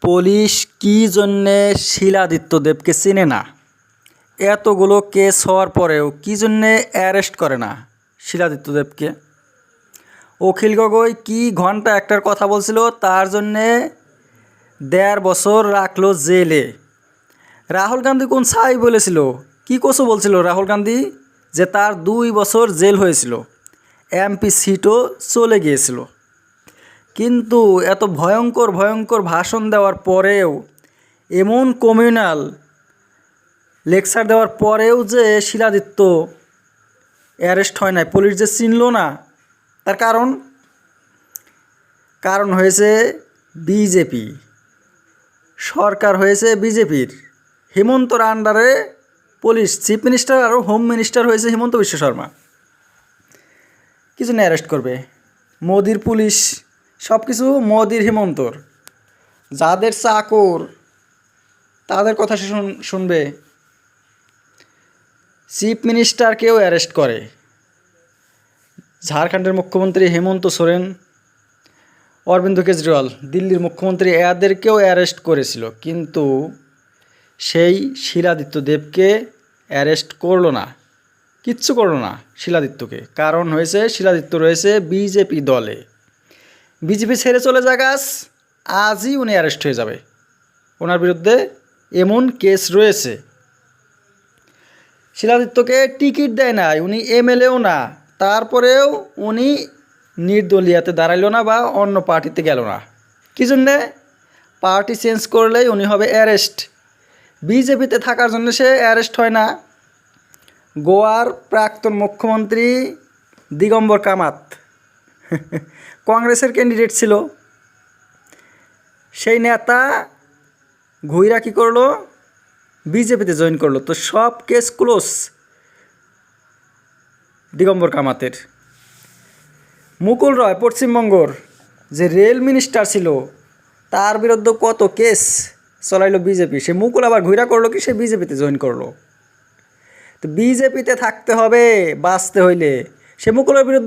Police কী জন্যে শিলাদিত্য দেবকে চেনে না? এতগুলো কেস হওয়ার পরেও কী জন্যে অ্যারেস্ট করে না শিলাদিত্য দেবকে? অখিল গগৈ কি ঘণ্টা একটার কথা বলছিল তার জন্যে দেড় বছর রাখল জেলে। রাহুল গান্ধী কোন ছাই বলেছিল? কি কসু বলছিল রাহুল গান্ধী? যে তার দুই বছর জেল হয়েছিল। এমপি সিটও চলে গিয়েছিল। কিন্তু এত ভয়ঙ্কর ভয়ঙ্কর ভাষণ দেওয়ার পরেও, এমন কমিউনাল লেকচার দেওয়ার পরেও যে শিলাদিত্য অ্যারেস্ট হয় নাই পুলিশ যে চিনল না, তার কারণ? কারণ হয়েছে বিজেপি সরকার হয়েছে বিজেপির হেমন্তর আন্ডারে পুলিশ চিফ মিনিস্টার আর হোম মিনিস্টার হয়েছে হেমন্ত বিশ্ব শর্মা। কিছু না অ্যারেস্ট করবে। মোদির পুলিশ সব কিছু মোদির হেমন্তর। যাদের চাকর, তাদের কথা সে শুন- শুনবে। চিফ মিনিস্টারকেও অ্যারেস্ট করে। ঝাড়খণ্ডের মুখ্যমন্ত্রী হেমন্ত সোরেন, অরবিন্দ কেজরিওয়াল দিল্লির মুখ্যমন্ত্রী এদেরকেও অ্যারেস্ট করেছিল, কিন্তু সেই শিলাদিত্য দেবকে অ্যারেস্ট করল না। কিচ্ছু করল না শিলাদিত্যকে। কারণ হয়েছে, শিলাদিত্য রয়েছে বিজেপি দলে। বিজেপি ছেড়ে চলে যাগাস আজই উনি অ্যারেস্ট হয়ে যাবে। ওনার বিরুদ্ধে এমন কেস রয়েছে। শিলাদিত্যকে টিকিট দেয় নাই, উনি এমএলএও না। তারপরেও উনি নির্দলীয়াতে দাঁড়াইলো না বা অন্য পার্টিতে গেল না। কী জন্যে? পার্টি চেঞ্জ করলেই উনি হবে অ্যারেস্ট বিজেপিতে থাকার জন্য সে অ্যারেস্ট হয় না। গোয়ার প্রাক্তন মুখ্যমন্ত্রী দিগম্বর কামাত। কংগ্রেসের ক্যান্ডিডেট ছিল। সেই নেতা ঘুইরা কী করল? বিজেপিতে জয়েন করল। তো সব কেস ক্লোজ দিগম্বর কামাতের। মুকুল রয় পশ্চিমবঙ্গর যে রেল মিনিস্টার ছিল, তার বিরুদ্ধে কত কেস চলাইলো বিজেপি? সে মুকুল আবার ঘুরা করল কি? সে বিজেপিতে জয়েন করল। তো বিজেপিতে থাকতে হবে, বাঁচতে হইলে। সে মুকুলের বিরুদ্ধে